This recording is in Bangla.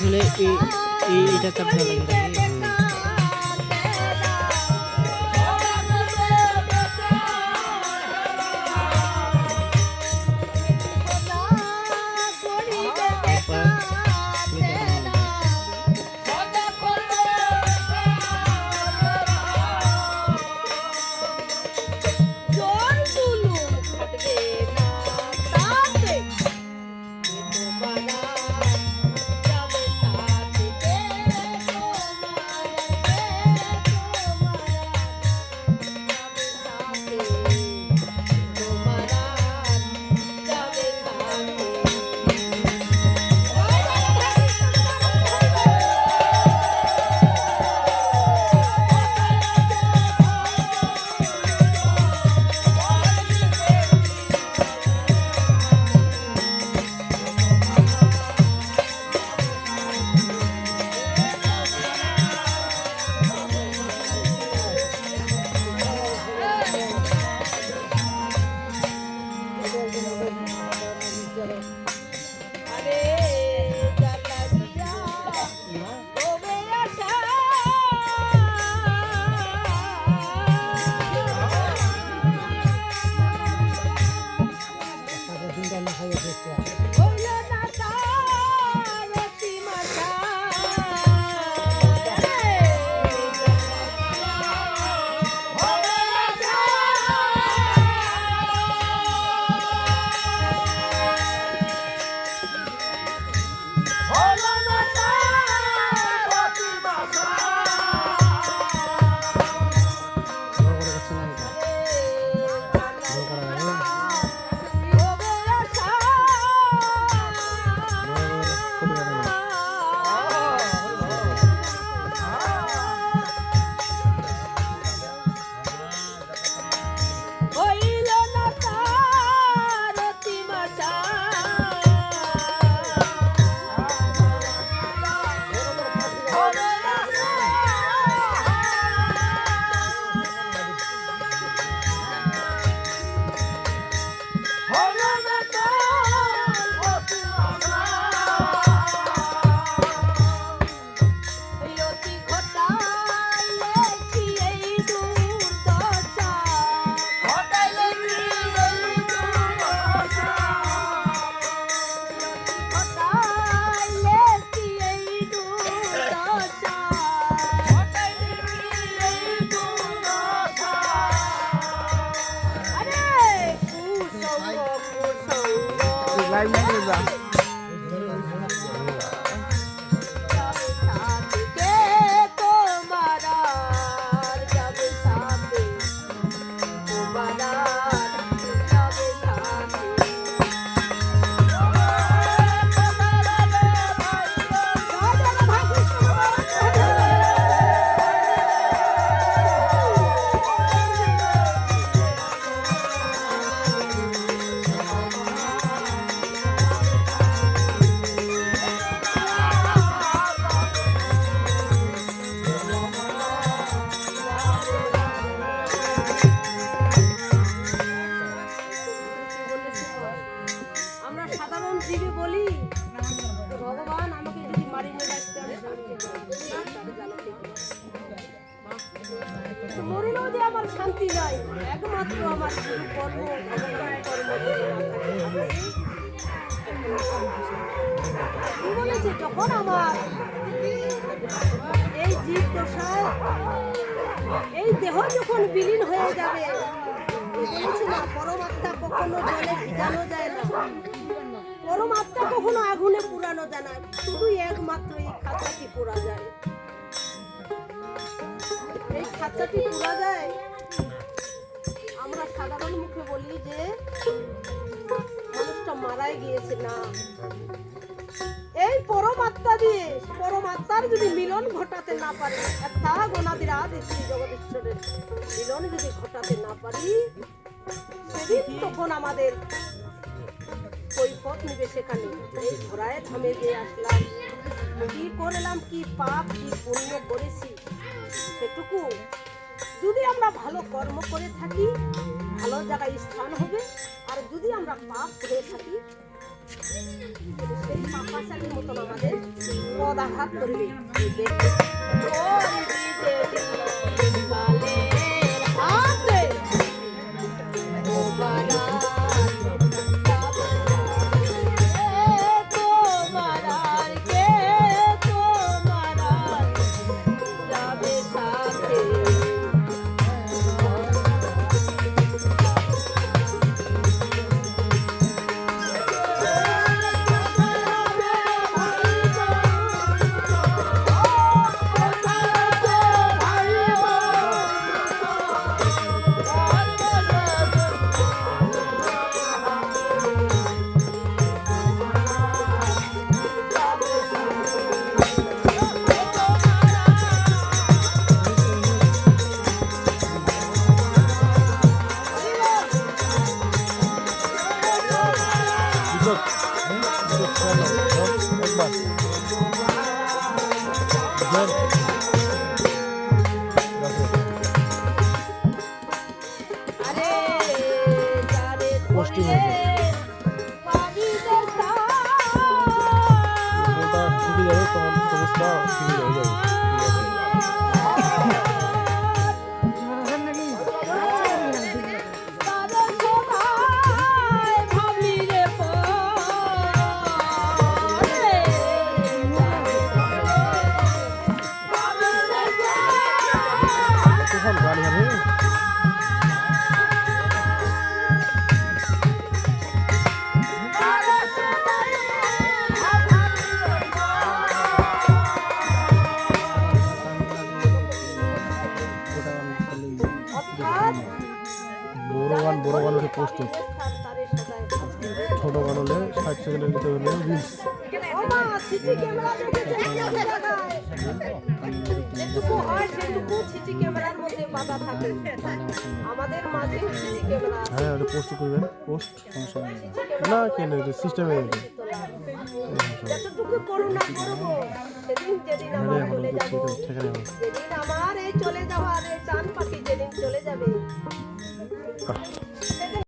খেলে এই এইটা চাপ দেওয়া লাগে। আমার নাই। একমাত্র আমার শুধু কর্ম বলেছে? যখন আমার এই জীব দশায় এই দেহ যখন বিলীন হয়ে যাবে বলেছে না, পরমাত্মা কখনো জলে ভিজানো যায় না। পরমাত্মা কখনো আগুনে পুরানো যায় না। শুধু একমাত্র এই খাঁচাটি পোড়া যায়। এই খাঁচাটি পোড়া যায় মুখে বলি যে মানুষটা মারাই গিয়েছে, না। এই পরমাত্মা দিয়ে পরমাত্মার যদি মিলন ঘটাতে না পারি তা গণাদির আদি শ্রী জগদীশ্বরের মিলন যদি ঘটাতে না পারি, সেদিন তখন আমাদের কৈফত নিবে সেখানে। এই ঘোড়ায় থামে গিয়ে আসলাম। কি করলাম, কি পাপ, কি পুণ্য করেছি, সেটুকু যদি আমরা ভালো কর্ম করে থাকি ভালো জায়গায় স্থান হবে। আর যদি আমরা পাপ করে থাকি, সেই পাপাশালির মতন আমাদের পদাঘাত করবে। ওটা শিখে যাবে তোমার সমস্যা শিখে যাবে যাবে ছোট গান হলে ষাট সেকেন্ডের ভিতরে হলে রিলস যেটুকু হয় সেটুকু সিসি ক্যামেরার মধ্যে বাধা থাকে আমাদের মাঝে সিসি ক্যামেরা হ্যাঁ ওটা পোস্ট করবেন। পোস্ট না কেন সিস্টেমে যতটুকু করো না করব সেদিন যেদিন হ্যাঁ আমার চলে যাব। যেদিন আমার এই চলে যাওয়ার এই চান পাখি যেদিন চলে যাবে। আহ,